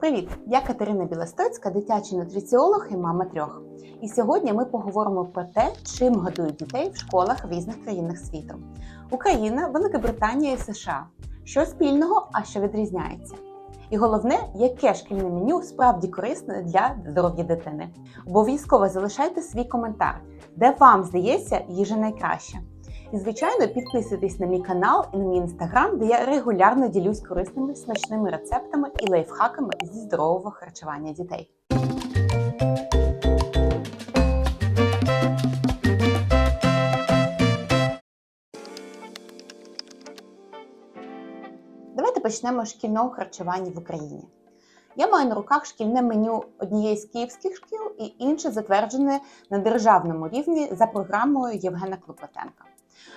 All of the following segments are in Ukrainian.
Привіт! Я Катерина Білостоцька, дитячий нутриціолог і мама трьох. І сьогодні ми поговоримо про те, чим годують дітей в школах в різних країнах світу: Україна, Велика Британія і США. Що спільного, а що відрізняється? І головне, яке шкільне меню справді корисне для здоров'я дитини. Обов'язково залишайте свій коментар, де вам здається їжа найкраща. І, звичайно, підписуйтесь на мій канал і на мій інстаграм, де я регулярно ділюсь корисними смачними рецептами і лайфхаками зі здорового харчування дітей. Давайте почнемо шкільного харчування в Україні. Я маю на руках шкільне меню однієї з київських шкіл і інше затверджене на державному рівні за програмою Євгена Клопотенка.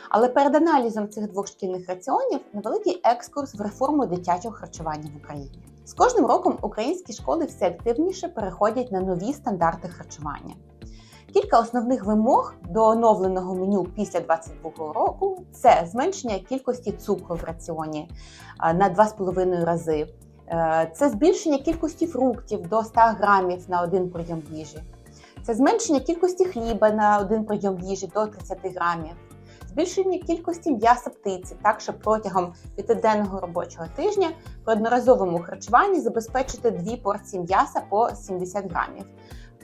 Але перед аналізом цих двох шкільних раціонів невеликий екскурс в реформу дитячого харчування в Україні. З кожним роком українські школи все активніше переходять на нові стандарти харчування. Кілька основних вимог до оновленого меню після 2022 року це зменшення кількості цукру в раціоні на 2,5 рази, Е, це збільшення кількості фруктів до 100 грамів на один прийом їжі, це зменшення кількості хліба на один прийом їжі до 30 грамів, збільшення кількості м'яса птиці, так щоб протягом п'ятиденного робочого тижня при одноразовому харчуванні забезпечити дві порції м'яса по 70 грамів,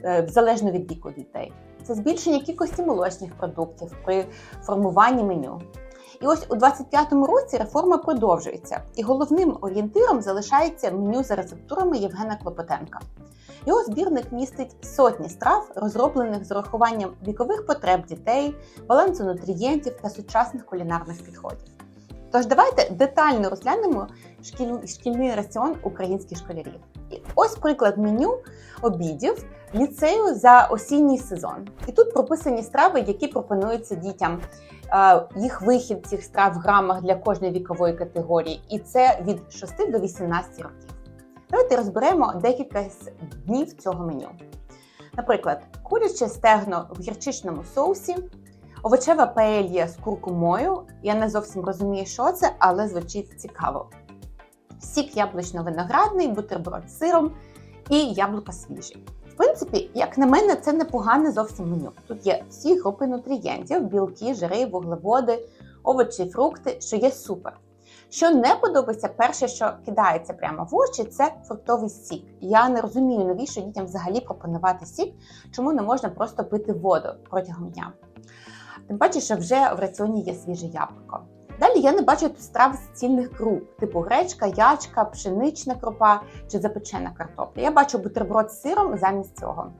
е, залежно від віку дітей. Це збільшення кількості молочних продуктів при формуванні меню. І ось у 25-му році реформа продовжується, і головним орієнтиром залишається меню за рецептурами Євгена Клопотенка. Його збірник містить сотні страв, розроблених з урахуванням вікових потреб дітей, балансу нутрієнтів та сучасних кулінарних підходів. Тож давайте детально розглянемо шкіль... шкільний раціон українських школярів. І ось приклад меню обідів ліцею за осінній сезон. І тут прописані страви, які пропонуються дітям їх вихід цих страв в грамах для кожної вікової категорії, і це від 6 до 18 років. Давайте розберемо декілька днів цього меню. Наприклад, куряче стегно в гірчичному соусі, овочева паелья з куркумою. Я не зовсім розумію, що це, але звучить цікаво. Сік яблучно-виноградний, бутерброд з сиром і яблука свіжі принципі, як на мене, це непогане зовсім меню. Тут є всі групи нутрієнтів, білки, жири, вуглеводи, овочі, фрукти, що є супер. Що не подобається, перше, що кидається прямо в очі, це фруктовий сік. Я не розумію, навіщо дітям взагалі пропонувати сік, чому не можна просто пити воду протягом дня. Тим паче, що вже в раціоні є свіже яблуко. Далі я не бачу тут страв з цільних круп, типу гречка, ячка, пшенична крупа чи запечена картопля. Я бачу бутерброд з сиром замість цього.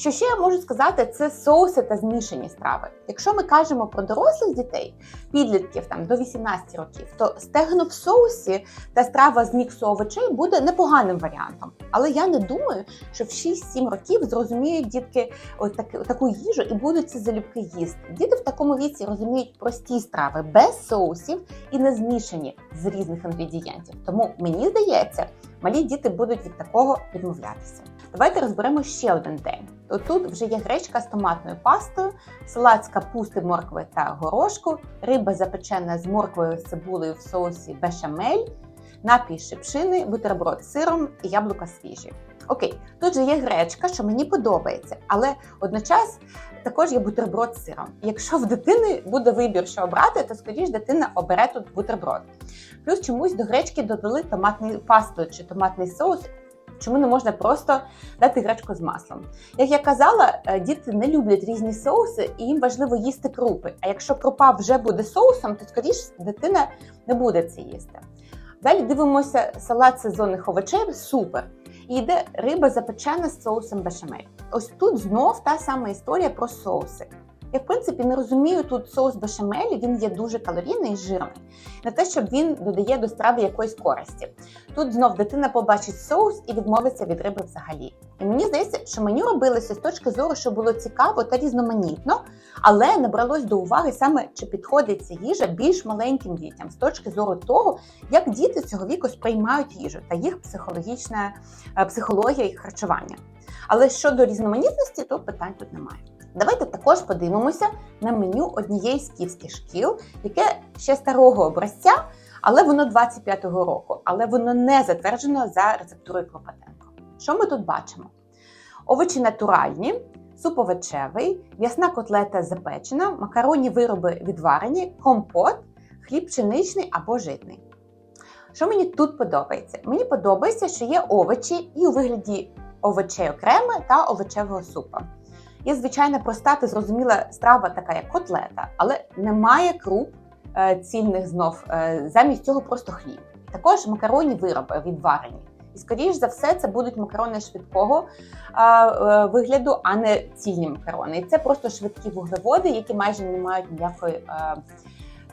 Що ще я можу сказати, це соуси та змішані страви. Якщо ми кажемо про дорослих дітей, підлітків там до 18 років, то стегно в соусі та страва з міксу овочей буде непоганим варіантом. Але я не думаю, що в 6-7 років зрозуміють дітки ось таку, таку їжу і будуть це залюбки їсти. Діти в такому віці розуміють прості страви без соусів і не змішані з різних інгредієнтів. Тому мені здається, малі діти будуть від такого відмовлятися. Давайте розберемо ще один день. Тут вже є гречка з томатною пастою, салат з капусти, моркви та горошку, риба запечена з морквою цибулею в соусі бешамель, напій шипшини, бутерброд з сиром і яблука свіжі. Окей, тут же є гречка, що мені подобається, але одночас також є бутерброд з сиром. Якщо в дитини буде вибір, що обрати, то скоріш дитина обере тут бутерброд. Плюс чомусь до гречки додали томатний пасту чи томатний соус, Чому не можна просто дати гречку з маслом? Як я казала, е, діти не люблять різні соуси, і їм важливо їсти крупи. А якщо крупа вже буде соусом, то скоріш дитина не буде це їсти. Далі дивимося салат сезонних овочей, супер. І йде риба запечена з соусом бешамель. Ось тут знов та сама історія про соуси. Я в принципі не розумію тут соус бешамелі, він є дуже калорійний і жирний. Не те, щоб він додає до страви якоїсь користі. Тут знов дитина побачить соус і відмовиться від риби взагалі. І мені здається, що меню робилося з точки зору, що було цікаво та різноманітно, але не бралось до уваги саме, чи підходить ця їжа більш маленьким дітям з точки зору того, як діти цього віку сприймають їжу та їх психологічна е, психологія і харчування. Але щодо різноманітності, то питань тут немає. Давайте також подивимося на меню однієї з київських шкіл, яке ще старого образця, але воно 25-го року, але воно не затверджено за рецептурою Клопотенко. Що ми тут бачимо? Овочі натуральні, суп овочевий, м'ясна котлета запечена, макаронні вироби відварені, компот, хліб пшеничний або житний. Що мені тут подобається? Мені подобається, що є овочі і у вигляді овочей окремо та овочевого супа. Є звичайно проста та зрозуміла страва, така як котлета, але немає круп е, цільних знов. е, Замість цього просто хліб. Також макаронні вироби відварені. І, скоріш за все, це будуть макарони швидкого а, е, вигляду, а не цільні макарони. І це просто швидкі вуглеводи, які майже не мають ніякої е,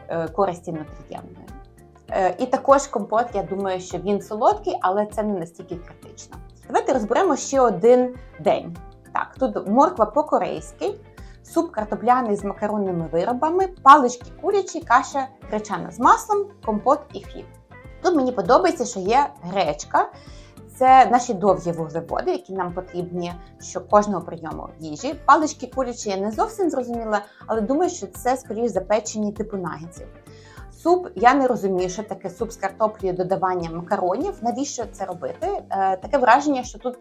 е, користі нутрієнтної. Е, І також компот, я думаю, що він солодкий, але це не настільки критично. Давайте розберемо ще один день. Так, тут морква по-корейськи, суп картопляний з макаронними виробами, палички курячі, каша гречана з маслом, компот і хліб. Тут мені подобається, що є гречка. Це наші довгі вуглеводи, які нам потрібні що кожного прийому їжі. Палички курячі я не зовсім зрозуміла, але думаю, що це скоріш запечені типу нагетсів. Суп я не розумію, що таке суп з картоплею додавання макаронів. Навіщо це робити? Е, таке враження, що тут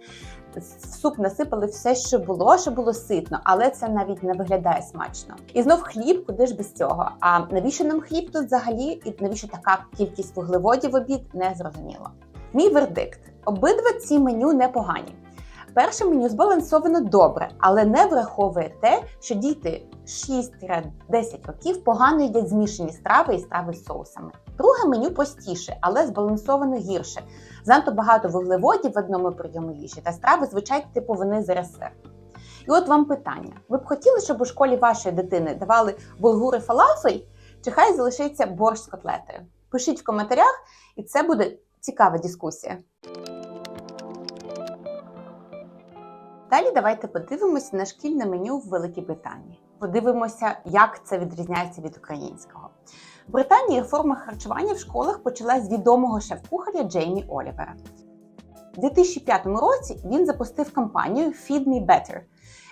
в суп насипали все, що було, що було ситно, але це навіть не виглядає смачно. І знов хліб, куди ж без цього? А навіщо нам хліб тут взагалі? І навіщо така кількість вуглеводів в обід? Не зрозуміло. Мій вердикт: обидва ці меню непогані. Перше меню збалансовано добре, але не враховує те, що діти 6-10 років погано їдять змішані страви і страви з соусами. Друге меню простіше, але збалансовано гірше. Занадто багато вуглеводів в одному прийому їжі та страви, звичайно, типу вони з РСР. І от вам питання: ви б хотіли, щоб у школі вашої дитини давали булгури фалафель, чи хай залишиться борщ з котлетою? Пишіть в коментарях, і це буде цікава дискусія. Далі давайте подивимося на шкільне меню в Великій Британії. Подивимося, як це відрізняється від українського. В Британії реформа харчування в школах почалась з відомого шеф-кухаря Джеймі Олівера. У 2005 році він запустив кампанію Feed Me Better.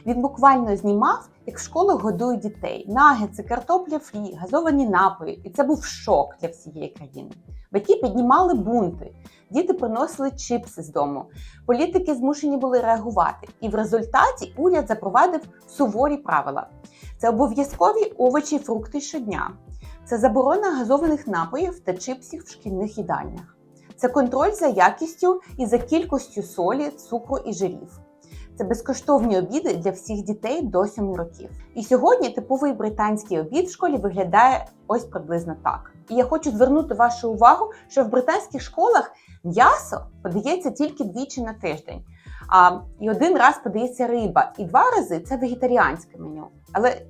Він буквально знімав, як в школах годують дітей, нагетси, картопля фрі, газовані напої. І це був шок для всієї країни. Батьки піднімали бунти, діти приносили чипси з дому. Політики змушені були реагувати, і в результаті уряд запровадив суворі правила. Це обов'язкові овочі фрукти щодня. Це заборона газованих напоїв та чипсів в шкільних їдальнях. Це контроль за якістю і за кількістю солі, цукру і жирів. Це безкоштовні обіди для всіх дітей до 7 років. І сьогодні типовий британський обід в школі виглядає ось приблизно так. І я хочу звернути вашу увагу, що в британських школах м'ясо подається тільки двічі на тиждень. А, І один раз подається риба, і два рази це вегетаріанське меню. Але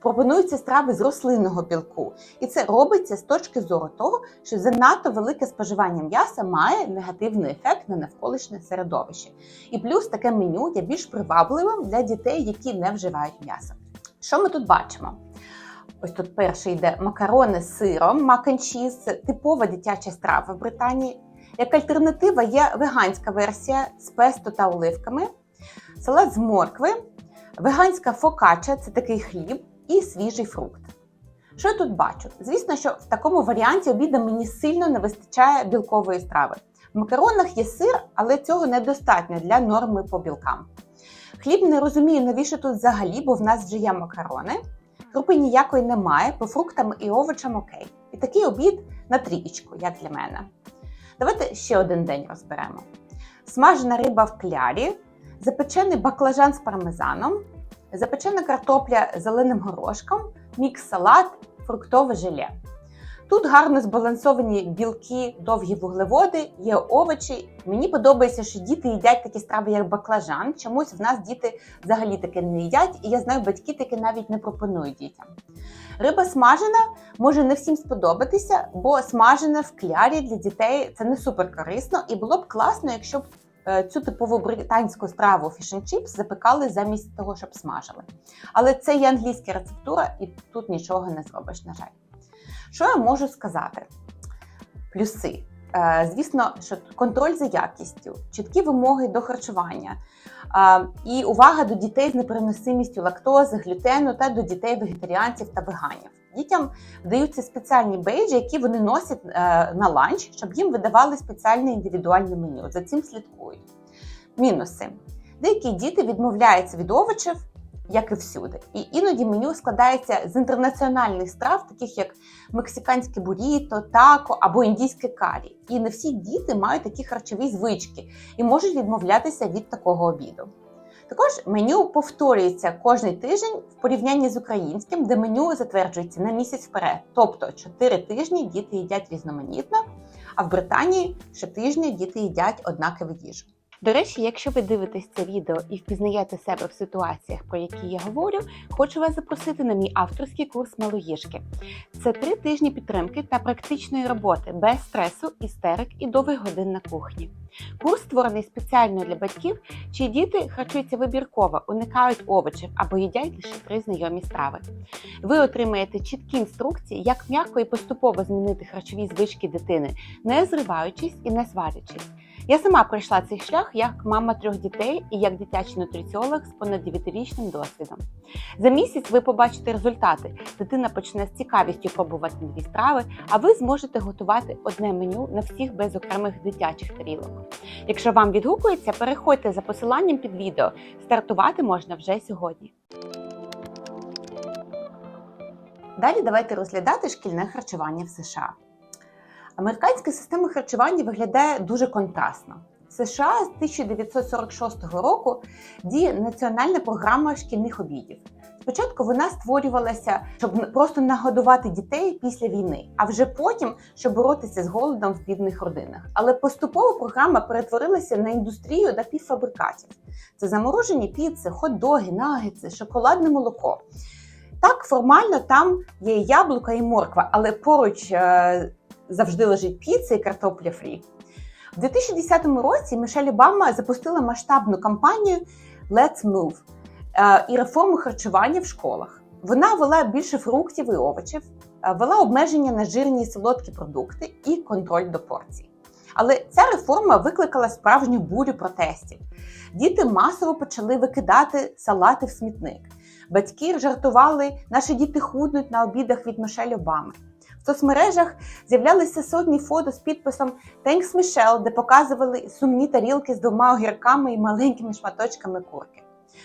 пропонуються страви з рослинного білку. І це робиться з точки зору того, що занадто велике споживання м'яса має негативний ефект на навколишнє середовище. І плюс таке меню є більш привабливим для дітей, які не вживають м'ясо. Що ми тут бачимо? Ось тут перший йде макарони з сиром, маканчіз, типова дитяча страва в Британії. Як альтернатива є веганська версія з песто та оливками, салат з моркви, веганська фокача це такий хліб і свіжий фрукт. Що я тут бачу? Звісно, що в такому варіанті обіду мені сильно не вистачає білкової страви. В макаронах є сир, але цього недостатньо для норми по білкам. Хліб не розумію, навіщо тут взагалі, бо в нас вже є макарони. Крупи ніякої немає, по фруктам і овочам окей. І такий обід на трієчку, як для мене. Давайте ще один день розберемо: смажена риба в клярі, запечений баклажан з пармезаном, запечена картопля з зеленим горошком, мікс-салат, фруктове желе. Тут гарно збалансовані білки, довгі вуглеводи, є овочі. Мені подобається, що діти їдять такі страви, як баклажан. Чомусь в нас діти взагалі таке не їдять, і я знаю, батьки таке навіть не пропонують дітям. Риба смажена може не всім сподобатися, бо смажена в клярі для дітей це не супер корисно, і було б класно, якщо б цю типову британську страву fish and chips запекали замість того, щоб смажили. Але це є англійська рецептура, і тут нічого не зробиш, на жаль. Що я можу сказати? Плюси. Е, Звісно, що контроль за якістю, чіткі вимоги до харчування е, і увага до дітей з непереносимістю лактози, глютену та до дітей вегетаріанців та веганів. Дітям вдаються спеціальні бейджі, які вони носять е, на ланч, щоб їм видавали спеціальне індивідуальне меню. За цим слідкують. Мінуси. Деякі діти відмовляються від овочів, як і всюди. І іноді меню складається з інтернаціональних страв, таких як мексиканське буріто, тако або індійське карі. І не всі діти мають такі харчові звички і можуть відмовлятися від такого обіду. Також меню повторюється кожний тиждень в порівнянні з українським, де меню затверджується на місяць вперед. Тобто 4 тижні діти їдять різноманітно, а в Британії щотижня діти їдять однакову їжу. До речі, якщо ви дивитесь це відео і впізнаєте себе в ситуаціях, про які я говорю, хочу вас запросити на мій авторський курс малоїжки. Це три тижні підтримки та практичної роботи без стресу, істерик і довгих годин на кухні. Курс створений спеціально для батьків, чиї діти харчуються вибірково, уникають овочів або їдять лише три знайомі страви. Ви отримаєте чіткі інструкції, як м'яко і поступово змінити харчові звички дитини, не зриваючись і не сварячись. Я сама пройшла цей шлях як мама трьох дітей і як дитячий нутриціолог з понад 9-річним досвідом. За місяць ви побачите результати. Дитина почне з цікавістю пробувати нові страви, а ви зможете готувати одне меню на всіх без окремих дитячих тарілок. Якщо вам відгукується, переходьте за посиланням під відео. Стартувати можна вже сьогодні. Далі давайте розглядати шкільне харчування в США. Американська система харчування виглядає дуже контрастно. США з 1946 року діє національна програма шкільних обідів. Спочатку вона створювалася, щоб просто нагодувати дітей після війни, а вже потім, щоб боротися з голодом в бідних родинах. Але поступово програма перетворилася на індустрію напівфабрикатів. Це заморожені піци, хот-доги, нагетси, шоколадне молоко. Так, формально там є яблука і морква, але поруч е, завжди лежить піца і картопля фрі. У 2010 році Мішель Обама запустила масштабну кампанію Let's Move е, і реформу харчування в школах. Вона вела більше фруктів і овочів, е, вела обмеження на жирні і солодкі продукти і контроль до порцій. Але ця реформа викликала справжню бурю протестів. Діти масово почали викидати салати в смітник. Батьки жартували, наші діти худнуть на обідах від Мішель Обами. В соцмережах з'являлися сотні фото з підписом Thanks Michelle, де показували сумні тарілки з двома огірками і маленькими шматочками курки.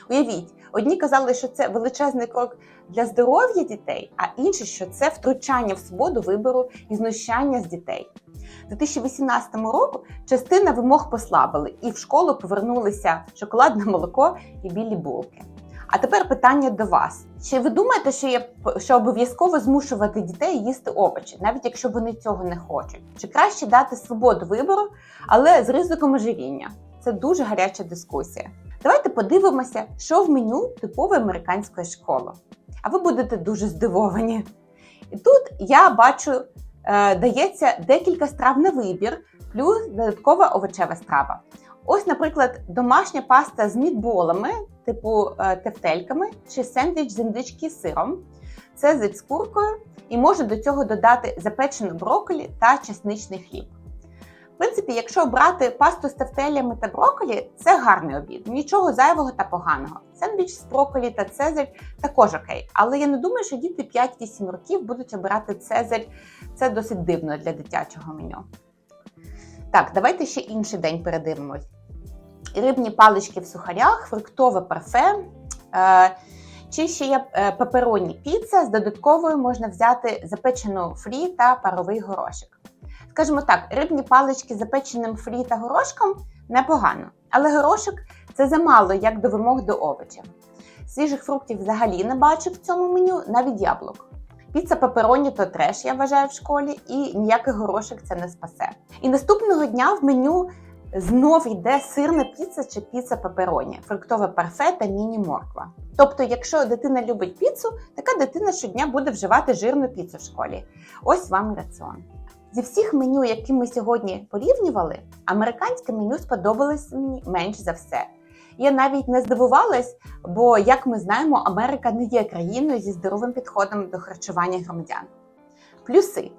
Уявіть, одні казали, що це величезний крок для здоров'я дітей, а інші, що це втручання в свободу вибору і знущання з дітей. У 2018 року частина вимог послабили, і в школу повернулися шоколадне молоко і білі булки. А тепер питання до вас: чи ви думаєте, що є що обов'язково змушувати дітей їсти овочі, навіть якщо вони цього не хочуть? Чи краще дати свободу вибору, але з ризиком ожиріння? Це дуже гаряча дискусія. Давайте подивимося, що в меню типової американської школи. А ви будете дуже здивовані. І тут я бачу, е, дається декілька страв на вибір, плюс додаткова овочева страва. Ось, наприклад, домашня паста з мідболами, типу е, тефтельками, чи сендвіч з індички з сиром, цезик з куркою, і можна до цього додати запечену брокколі та чесничний хліб. В принципі, якщо обрати пасту з тефтелями та брокколі, це гарний обід, нічого зайвого та поганого. Сендвіч з брокколі та цезарь також окей. Але я не думаю, що діти 5-8 років будуть обирати цезарь. Це досить дивно для дитячого меню. Так, давайте ще інший день передивимось. Рибні палички в сухарях, фруктове парфе. Е, чи ще є е, пепероні піца, з додатковою можна взяти запечену фрі та паровий горошок. Скажімо так, рибні палички з запеченим фрі та горошком непогано, але горошок це замало як до вимог до овочів. Свіжих фруктів взагалі не бачу в цьому меню, навіть яблук. Піца пепероні то треш, я вважаю в школі, і ніякий горошок це не спасе. І наступного дня в меню знов йде сирна піца чи піца пепероні, фруктове парфе та міні-морква. Тобто, якщо дитина любить піцу, така дитина щодня буде вживати жирну піцу в школі. Ось вам раціон. Зі всіх меню, які ми сьогодні порівнювали, американське меню сподобалось мені менш за все. Я навіть не здивувалась, бо, як ми знаємо, Америка не є країною зі здоровим підходом до харчування громадян. Плюси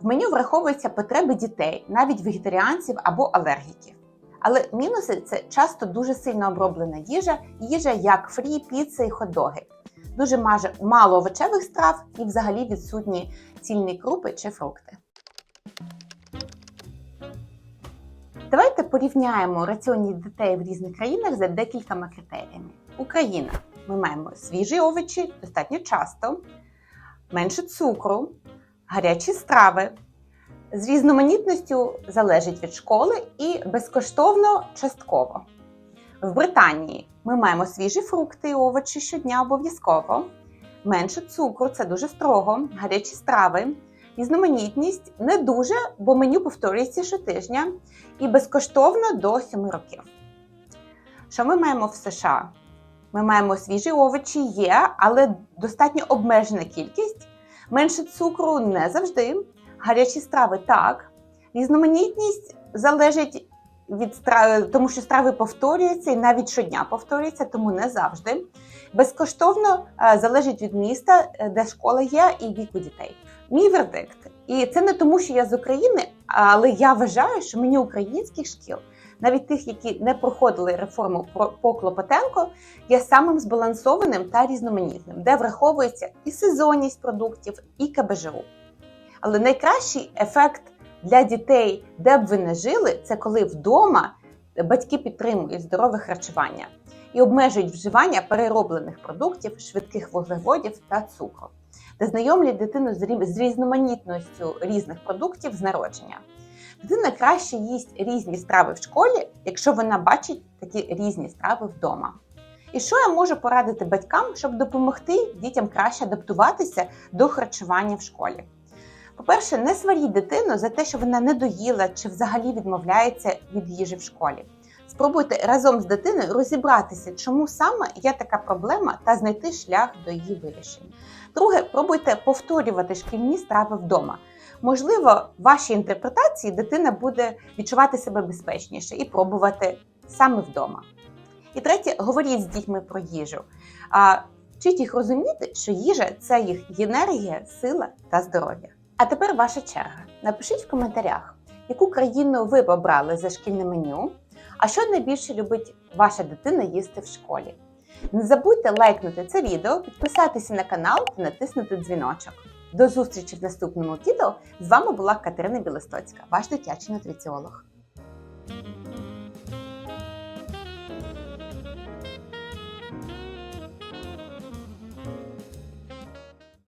в меню враховуються потреби дітей, навіть вегетаріанців або алергіків. Але мінуси це часто дуже сильно оброблена їжа, їжа як фрі, піци і хот-доги. Дуже мало овочевих страв і взагалі відсутні цільні крупи чи фрукти. Давайте порівняємо раціонні дітей в різних країнах за декількома критеріями. Україна. Ми маємо свіжі овочі достатньо часто, менше цукру, гарячі страви. З різноманітністю залежить від школи і безкоштовно частково. В Британії ми маємо свіжі фрукти і овочі щодня обов'язково, менше цукру це дуже строго, гарячі страви, різноманітність не дуже, бо меню повторюється щотижня і безкоштовно до 7 років. Що ми маємо в США? Ми маємо свіжі овочі, є, але достатньо обмежена кількість. Менше цукру не завжди. Гарячі страви так. Різноманітність залежить від страви, тому що страви повторюються і навіть щодня повторюються, тому не завжди. Безкоштовно е, залежить від міста, е, де школа є, і віку дітей. Мій вердикт. І це не тому, що я з України, але я вважаю, що мені українських шкіл, навіть тих, які не проходили реформу по Клопотенко, є самим збалансованим та різноманітним, де враховується і сезонність продуктів, і КБЖУ. Але найкращий ефект для дітей, де б ви не жили, це коли вдома батьки підтримують здорове харчування і обмежують вживання перероблених продуктів, швидких вуглеводів та цукру, де знайомлять дитину з різноманітністю різних продуктів з народження. Дитина краще їсть різні страви в школі, якщо вона бачить такі різні страви вдома. І що я можу порадити батькам, щоб допомогти дітям краще адаптуватися до харчування в школі? По-перше, не сваріть дитину за те, що вона не доїла чи взагалі відмовляється від їжі в школі. Спробуйте разом з дитиною розібратися, чому саме є така проблема, та знайти шлях до її вирішення. Друге, пробуйте повторювати шкільні страви вдома. Можливо, в вашій інтерпретації дитина буде відчувати себе безпечніше і пробувати саме вдома. І третє, говоріть з дітьми про їжу. А вчіть їх розуміти, що їжа це їх енергія, сила та здоров'я. А тепер ваша черга. Напишіть в коментарях, яку країну ви обрали за шкільне меню, а що найбільше любить ваша дитина їсти в школі. Не забудьте лайкнути це відео, підписатися на канал та натиснути дзвіночок. До зустрічі в наступному відео. З вами була Катерина Білостоцька, ваш дитячий нутриціолог.